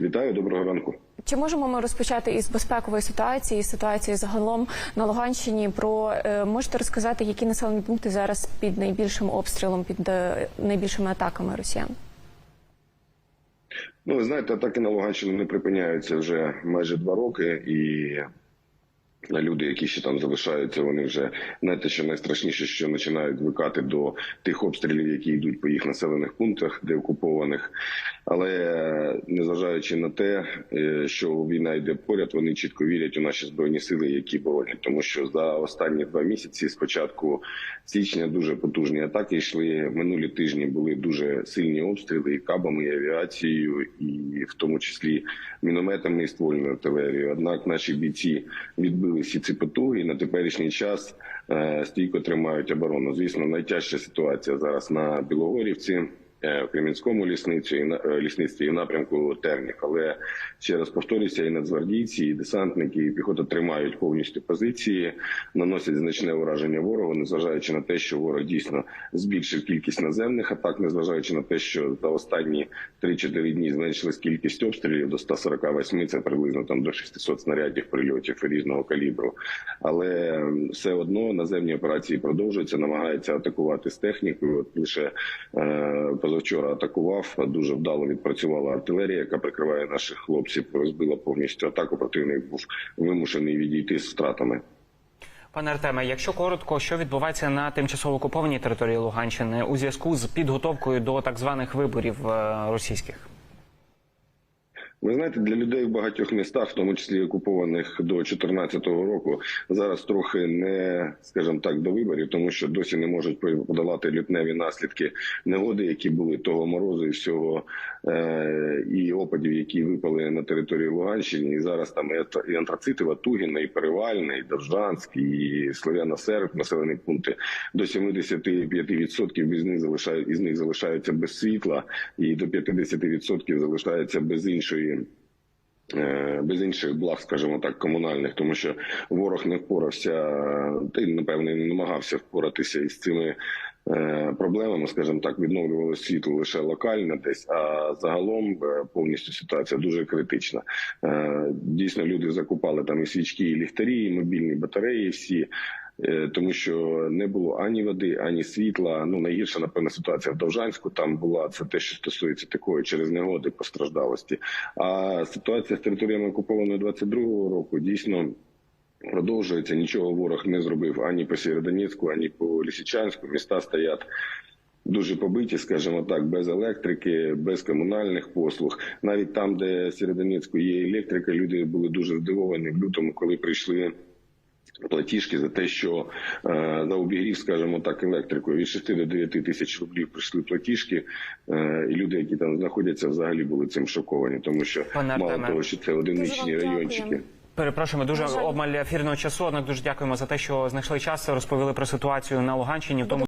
Вітаю, доброго ранку. Чи можемо ми розпочати із безпекової ситуації, із ситуації загалом на Луганщині? Про е, можете розказати, які населені пункти зараз під найбільшим обстрілом, під е, найбільшими атаками росіян? Ну, ви знаєте, атаки на Луганщину не припиняються вже майже два роки, і люди, які ще там залишаються, вони вже знаєте, що найстрашніше, що починають звикати до тих обстрілів, які йдуть по їх населених пунктах, де окупованих. Але е, незважаючи на те, е, що війна йде поряд, вони чітко вірять у наші збройні сили, які боронять, тому що за останні два місяці, з початку січня, дуже потужні атаки йшли. Минулі тижні були дуже сильні обстріли і кабами, і авіацією, і в тому числі мінометами і ствольною артилерією. Однак наші бійці відбили всі ці потуги і на теперішній час е, стійко тримають оборону. Звісно, найтяжча ситуація зараз на Білогорівці. Е, В Кремінському лісницю і на е, лісництві і напрямку Тернів. Але ще раз повторюся, і нацгвардійці, і десантники, і піхота тримають повністю позиції, наносять значне ураження ворогу, незважаючи на те, що ворог дійсно збільшив кількість наземних атак, незважаючи на те, що за останні 3-4 дні зменшилась кількість обстрілів до 148, це приблизно там до 600 снарядів прильотів різного калібру. Але все одно наземні операції продовжуються, намагаються атакувати з технікою. От лише е, позавчора атакував, дуже вдало відпрацювала артилерія, яка прикриває наших хлопців, розбила повністю атаку. Противник був вимушений відійти з втратами. Пане Артеме, якщо коротко, що відбувається на тимчасово окупованій території Луганщини у зв'язку з підготовкою до так званих виборів е, російських? Ви знаєте, для людей в багатьох містах, в тому числі окупованих до 2014 року, зараз трохи не, скажімо так, до виборів, тому що досі не можуть подолати лютневі наслідки негоди, які були того морозу і всього е- і опадів, які випали на території Луганщини. І зараз там і Антрацитова, Тугіна, і Перевальне, і Довжанськ, і Слов'яна Серб, населені пункти до 75% без них залишають із них залишаються без світла, і до 50% залишаються без іншої е, без інших благ, скажімо так, комунальних, тому що ворог не впорався, та й напевне не намагався впоратися із цими е, проблемами, скажімо так, відновлювали світло лише локально десь. А загалом е, повністю ситуація дуже критична. Дійсно, люди закупали там і свічки, і ліхтарі, і мобільні батареї. Всі. Е, Тому що не було ані води, ані світла. Ну найгірша напевно ситуація в Довжанську. Там була це те, що стосується такої через негоди постраждалості. А ситуація з територіями окупованої 22-го року дійсно продовжується. Нічого ворог не зробив ані по Сєвєродонецьку, ані по Лісичанську. Міста стоять. Дуже побиті, скажімо так, без електрики, без комунальних послуг. Навіть там, де Сєвєродонецьку є електрика, люди були дуже здивовані в лютому, коли прийшли платіжки за те, що е, за обігрів, скажімо так, електрикою від 6 до 9 тисяч рублів прийшли платіжки, е, і люди, які там знаходяться, взагалі були цим шоковані, тому що Пане мало Артеме, того, що це одиничні райончики. Перепрошуємо, дуже обмаль ефірного часу. Однак дуже дякуємо за те, що знайшли час, розповіли про ситуацію на Луганщині, в тому